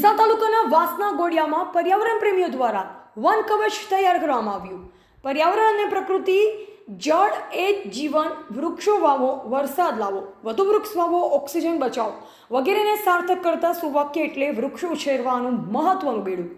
ડીસા તાલુકાના વાસના ગોડિયામાં પર્યાવરણ પ્રેમીઓ દ્વારા વન કવચ તૈયાર કરવામાં આવ્યું. પર્યાવરણ અને પ્રકૃતિ, જળ એ જીવન, વૃક્ષો વાવો, વરસાદ લાવો, વધુ વૃક્ષ વાવો, ઓક્સિજન બચાવો વગેરેને સાર્થક કરતા સુવાક્ય એટલે વૃક્ષો ઉછેરવાનું મહત્વનું બેડું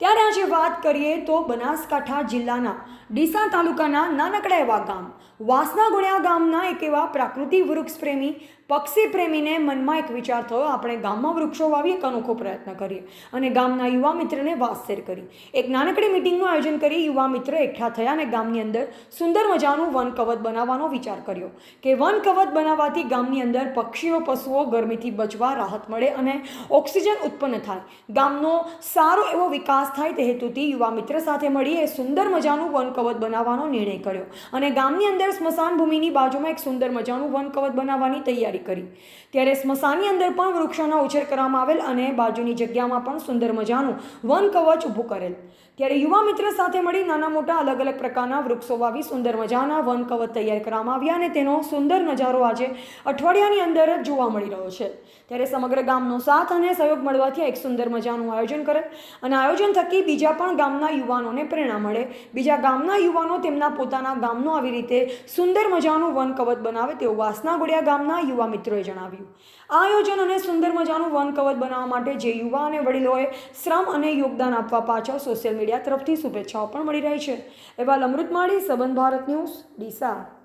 ત્યારે આજે વાત કરીએ તો બનાસકાંઠા જિલ્લાના ડીસા તાલુકાના નાનકડા એવા ગામ, વાસના ગુણ્યા ગામના એક એવા પ્રાકૃતિક વૃક્ષ પ્રેમી પક્ષી પ્રેમીને મનમાં એક વિચાર થયો, આપણે ગામમાં વૃક્ષો વાવી એક અનોખો પ્રયત્ન કરીએ? અને ગામના યુવા મિત્રને વાસ્તેર કરી. એક નાનકડી મિટિંગનું આયોજન કરી યુવા મિત્ર એકઠા થયા અને ગામની અંદર સુંદર મજાનું વન કવચ બનાવવાનો વિચાર કર્યો. કે વન કવચ બનાવવાથી ગામની અંદર પક્ષીઓ, પશુઓ ગરમીથી બચવા રાહત મળે અને ઓક્સિજન ઉત્પન્ન થાય. ગામનો સારો એવો વિકાસ થાય તે હેતુથી યુવા મિત્ર સાથે મળી એ સુંદર મજાનું વન કવચ બનાવવાનો નિર્ણય કર્યો. અને ગામની અંદર સ્મશાન ભૂમિની બાજુમાં એક સુંદર મજાનું વન કવચ બનાવવાની તૈયારી કરી. ત્યારે સ્મશાનની અંદર પણ વૃક્ષોનો ઉછેર કરવામાં આવેલ અને બાજુની જગ્યામાં પણ સુંદર મજાનું વન કવચ ઊભું કરેલ. ત્યારે યુવા મિત્ર સાથે મળી નાના મોટા અલગ અલગ પ્રકારના વૃક્ષો વાવી સુંદર મજાના વન કવચ તૈયાર કરવામાં આવ્યા અને તેનો સુંદર નજારો આજે અઠવાડિયાની અંદર જોવા મળી રહ્યો છે. ત્યારે સમગ્ર ગામનો સાથ અને સહયોગ મળવાથી એક સુંદર મજાનું આયોજન કરે અને આયોજન થકી બીજા પણ ગામના યુવાનોને પ્રેરણા મળે. બીજા ગામના યુવાનો તેમના પોતાના ગામનો આવી રીતે સુંદર મજાનું વન કવચ બનાવે તેવું વાસના ગોડિયા ગામના યુવા મિત્રોએ જણાવ્યું. આ આયોજન અને સુંદર મજાનું વન કવચ બનાવવા માટે જે યુવા અને વડીલોએ શ્રમ અને યોગદાન આપવા પાછળ સોશિયલ મીડિયા તરફથી શુભેચ્છાઓ પણ મળી રહી છે. એવા અમૃતમાળી સંબંધ ભારત ન્યૂઝ, ડીસા.